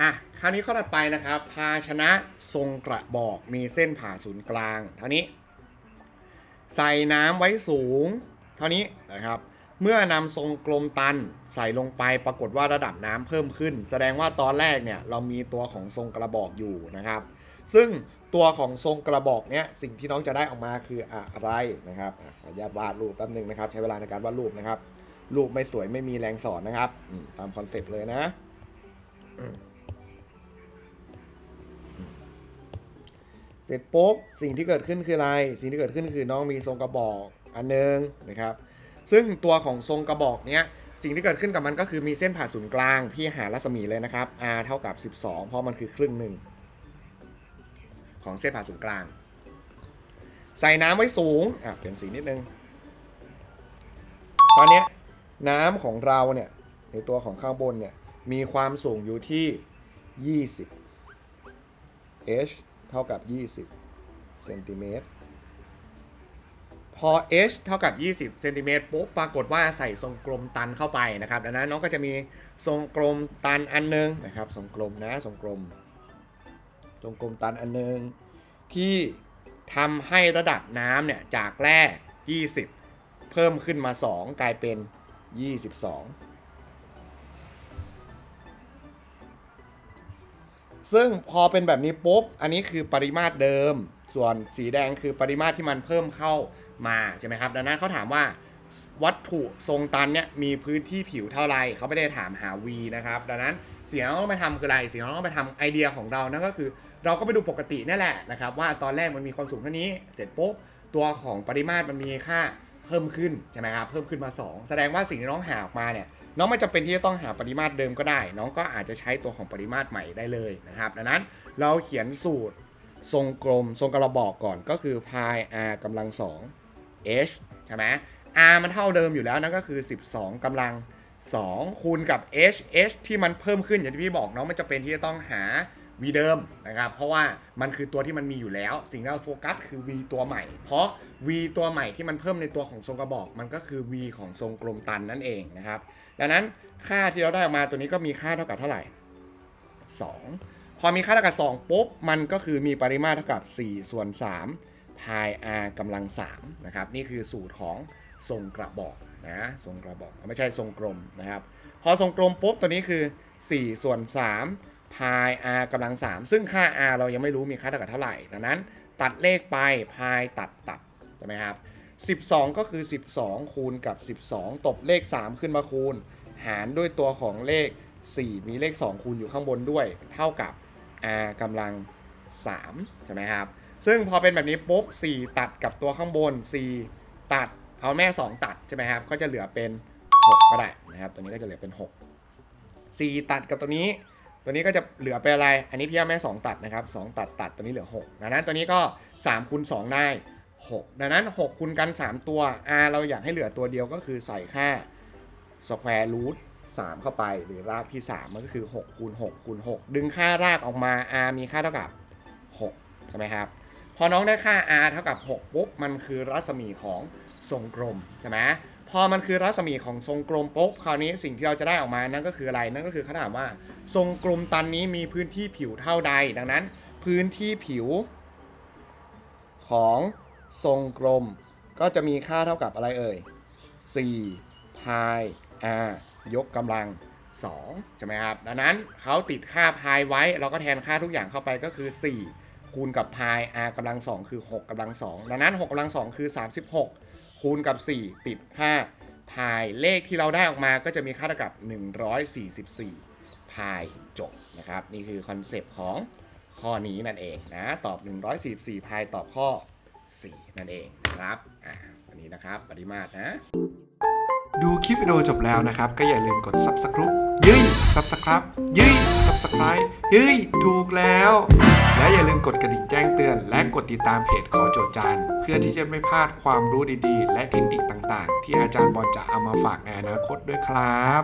อะคราวนี้ข้อถัดไปนะครับ ภาชนะทรงกระบอกมีเส้นผ่าศูนย์กลาง เท่านี้ ใส่น้ำไว้สูง เท่านี้นะครับ เมื่อนำทรงกลมตันใส่ลงไปปรากฏว่าระดับน้ำเพิ่มขึ้น แสดงว่าตอนแรกเนี่ยเรามีตัวของทรงกระบอกอยู่นะครับ ซึ่งตัวของทรงกระบอกเนี้ยสิ่งที่น้องจะได้ออกมาคืออะไรนะครับอะขออนุญาตวาดรูปแป๊บนึงนะครับ ใช้เวลาในการวาดรูปนะครับ รูปไม่สวยไม่มีแรงสอนนะครับ ตามคอนเซ็ปต์เลยนะเสร็จปุ๊บสิ่งที่เกิดขึ้นคืออะไร สิ่งที่เกิดขึ้นคือน้องมีทรงกระบอกอันหนึงนะครับ ซึ่งตัวของทรงกระบอกเนี้ยสิ่งที่เกิดขึ้นกับมันก็คือมีเส้นผ่าศูนย์กลางพี่หารัศมีเลยนะครับ r เท่ากับ 12 เพราะมันคือครึ่งหนึ่งของเส้นผ่าศูนย์กลาง ใส่น้ำไว้สูงอะเปลี่ยนสีนิดนึง ตอนนี้น้ำของเราเนี่ยในตัวของข้างบนเนี่ยมีความสูงอยู่ที่ 20 h เท่ากับ 20 เซนติเมตร พอ h เท่ากับ 20เซนติเมตรปุ๊บปรากฏว่าใส่ทรงกลมตันเข้าไปนะครับดังนั้นน้องก็จะมีทรงกลมตันอันหนึงนะครับทรงกลมนะทรงกลม ทรงกลมตันอันหนึง ที่ทำให้ระดับน้ำเนี่ยจากแรก 20 เพิ่มขึ้นมา 2 กลายเป็น 22 ซึ่งพอเป็นแบบนี้ปุ๊บอันนี้คือปริมาตรเดิม ส่วนสีแดงคือปริมาตรที่มันเพิ่มเข้า มาใช่ไหมครับ ดังนั้นเขาถามว่าวัตถุทรงตันเนี่ยมีพื้นที่ผิวเท่าไรเขาไม่ได้ถามหา V นะครับ ดังนั้นสิ่งที่เราต้องไปทำคืออะไรสิ่งที่เราต้องไปทำไอเดียของเรานั่นก็คือ เราก็ไปดูปกตินี่แหละนะครับ ว่าตอนแรกมันมีความสูงเท่านี้ เสร็จปุ๊บตัวของปริมาตรมันมีค่าเพิ่มขึ้นใช่ไหมครับเพิ่มขึ้นมา 2 แสดงว่าสิ่งที่น้องหาออกมาเนี่ยน้องไม่จำเป็นที่จะต้องหาปริมาตรเดิมก็ได้ น้องก็อาจจะใช้ตัวของปริมาตรใหม่ได้เลยนะครับ ดังนั้นเราเขียนสูตรทรงกลมทรงกระบอกก่อนก็คือ pi r กำลัง2 h ใช่ไหม r มันเท่าเดิมอยู่แล้วนั่นก็คือ 12กำลัง 2 คูณกับ h h ที่มันเพิ่มขึ้นอย่างที่พี่บอกเน้องไม่จำเป็นที่จะต้องหา v เดิมนะครับ เพราะว่ามันคือตัวที่มันมีอยู่แล้ว สิ่งที่เราโฟกัสคือ v ตัวใหม่ เพราะ v ตัวใหม่ที่มันเพิ่มในตัวของทรงกระบอก มันก็คือ v ของทรงกลมตันนั่นเองนะครับ ดังนั้นค่าที่เราได้ออกมาตัวนี้ก็มีค่าเท่ากับเท่าไหร่ 2 พอมีค่าเท่ากับ 2 ปุ๊บ มันก็คือมีปริมาตรเท่ากับ 4 ส่วน 3 pi r กำลัง3นะครับนี่คือสูตรของทรงกระบอกนะทรงกระบอกไม่ใช่ทรงกลมนะครับพอทรงกลมปุ๊บตัวนี้คือ 4 ส่วน3 pi r กำลัง 3 ซึ่งค่า r เรายังไม่รู้มีค่าเท่ากับเท่าไหร่ดังนั้น ตัดเลขไป pi ตัดตัดใช่ไหมครับ12 ก็คือ 12 คูณกับ 12 ตบเลข 3 ขึ้นมาคูณ หารด้วยตัวของเลข 4 มีเลข 2 คูณอยู่ข้างบนด้วย เท่ากับ r กำลัง3ใช่ไหมครับ ซึ่งพอเป็นแบบนี้ปุ๊บ4ตัดกับตัวข้างบน 4 ตัด เอาแม่ 2 ตัดใช่ไหมครับ ก็จะเหลือเป็น 6 ก็ได้นะครับ ตัวนี้ก็จะเหลือเป็น 6 4 ตัดกับตัวนี้ ตัวนี้ก็จะเหลือเป็นอะไร อันนี้พี่เอาแม่ 2 ตัดนะครับ 2 ตัดตัดตัวนี้เหลือ 6 ดังนั้นตัวนี้ก็3คูณ2ได้ 6 ดังนั้น 6คูณกัน 3 ตัว r เราอยากให้เหลือตัวเดียวก็คือใส่ค่า square root 3 เข้าไปหรือรากที่ 3 มันก็คือ6คูณ6คูณ6ดึงค่ารากออกมา r มีค่าเท่ากับ 6 ใช่ไหมครับ พอน้องได้ค่า r เท่ากับ 6 ปุ๊บ มันคือรัศมีของทรงกลมใช่ไหมพอมันคือรัศมีของทรงกลมปุ๊บคราวนี้สิ่งที่เราจะได้ออกมานั่นก็คืออะไรนั่นก็คือเขาถามว่า ทรงกลมตันนี้มีพื้นที่ผิวเท่าใด ดังนั้น พื้นที่ผิว ของทรงกลม ก็จะมีค่าเท่ากับอะไรเอ่ย4 pi r ยกกำลัง2ใช่ไหมครับดังนั้นเขาติดค่า pi ไว้เราก็แทนค่าทุกอย่างเข้าไปก็คือ 4 คูณกับ pi r กำลัง2คือ 6กำลัง2ดังนั้น 6กำลัง2คือ 36 คูณกับ 4 ติดค่า pi เลขที่เราได้ออกมาก็จะมีค่าเท่ากับ 144 pi จบนะครับ นี่คือคอนเซปต์ของข้อนี้นั่นเองนะ ตอบ 144 pi ตอบข้อ 4 นั่นเองนะครับอ่าวันนี้นะครับปริมาตรนะ ดูคลิปวิดีโอจบแล้วนะครับ ก็อย่าลืมกด subscribe ยึย subscribe ยึย subscribe ยึยถูกแล้ว และอย่าลืมกดกระดิ่งแจ้งเตือน และกดติดตามเพจขอโจทย์จานเพื่อที่จะไม่พลาดความรู้ดีๆ และเทคนิคต่างๆ ที่อาจารย์บอลจะเอามาฝากในอนาคตด้วยครับ